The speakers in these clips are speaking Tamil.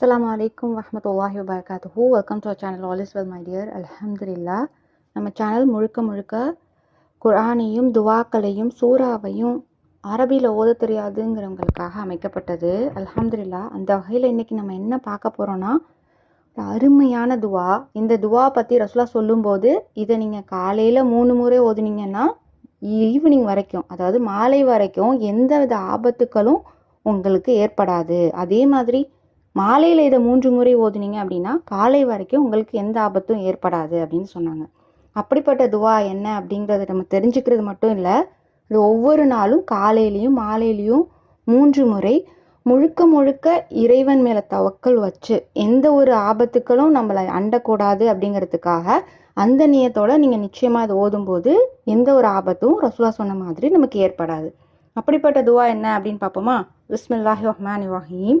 அஸ்லாம் வலைக்கம் வரமத்துல்லாஹி வபரகாத்துஹு welcome to channel all is well my dear அலமதுல்லா நம்ம சேனல் முழுக்க முழுக்க குரானையும் துவாக்களையும் சூறாவையும் அரபியில் ஓத தெரியாதுங்கிறவங்களுக்காக அமைக்கப்பட்டது. அலமதுல்லா அந்த வகையில் இன்றைக்கி நம்ம என்ன பார்க்க போகிறோன்னா ஒரு அருமையான துவா. இந்த துவா பற்றி ரசுலா சொல்லும்போது இதை நீங்கள் காலையில் மூணு முறை ஓதுனீங்கன்னா ஈவினிங் வரைக்கும் அதாவது மாலை வரைக்கும் எந்த வித ஆபத்துக்களும் உங்களுக்கு ஏற்படாது. அதே மாதிரி மாலையில் இதை மூன்று முறை ஓதுனீங்க அப்படின்னா காலை வரைக்கும் உங்களுக்கு எந்த ஆபத்தும் ஏற்படாது அப்படின்னு சொன்னாங்க. அப்படிப்பட்ட துவா என்ன அப்படிங்கிறத நம்ம தெரிஞ்சுக்கிறது மட்டும் இல்லை இது ஒவ்வொரு நாளும் காலையிலையும் மாலையிலையும் மூன்று முறை முழுக்க முழுக்க இறைவன் மேலே தவக்கல் வச்சு எந்த ஒரு ஆபத்துக்களும் நம்மளை அண்டக்கூடாது அப்படிங்கிறதுக்காக அந்த நியத்தோடு நீங்கள் நிச்சயமாக அதை ஓதும்போது எந்த ஒரு ஆபத்தும் ரசூலா சொன்ன மாதிரி நமக்கு ஏற்படாது. அப்படிப்பட்ட துவா என்ன அப்படின்னு பார்ப்போமா? பிஸ்மில்லாஹி ரஹ்மான் ரஹீம்.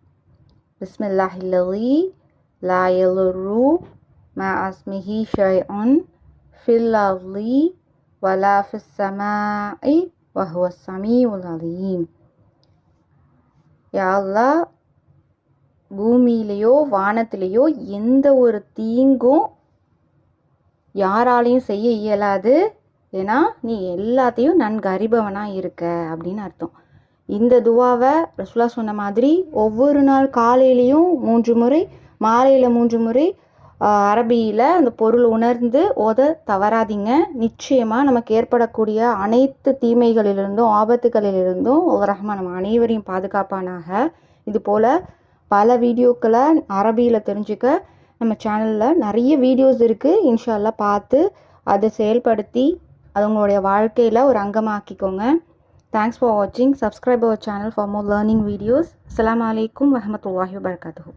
بسم الله الذي لا يضر مع اسمه شيء في الأرض ولا في السماء وهو السميع العليم யா அல்லாஹ் பூமியிலேயோ வானத்திலேயோ எந்த ஒரு தீங்கும் யாராலையும் செய்ய இயலாது ஏன்னா நீ எல்லாத்தையும் நன்கு அறிபவனாக இருக்க அப்படின்னு அர்த்தம் இந்த துவாவை ரசுலா சொன்ன மாதிரி ஒவ்வொரு நாள் காலையிலையும் மூன்று முறை மாலையில் மூன்று முறை அரபியில் அந்த பொருள் உணர்ந்து ஓத தவறாதீங்க. நிச்சயமாக நமக்கு ஏற்படக்கூடிய அனைத்து தீமைகளிலிருந்தும் ஆபத்துகளிலிருந்தும் ரஹ்மான் நம்ம அனைவரையும் பாதுகாப்பானாக. இது போல் பல வீடியோக்களை அரபியில் தெரிஞ்சுக்க நம்ம சேனலில் நிறைய வீடியோஸ் இருக்குது இன்ஷால்லா பார்த்து அதை செயல்படுத்தி அது உங்களுடைய வாழ்க்கையில் ஒரு அங்கமாக்கிக்கோங்க. தேங்க்ஸ் ஃபார் வாட்சிங் subscribe our channel for more learning videos அஸ்லாம் வலைக்கம் வரமத்துல்லாஹி வபர்காத்து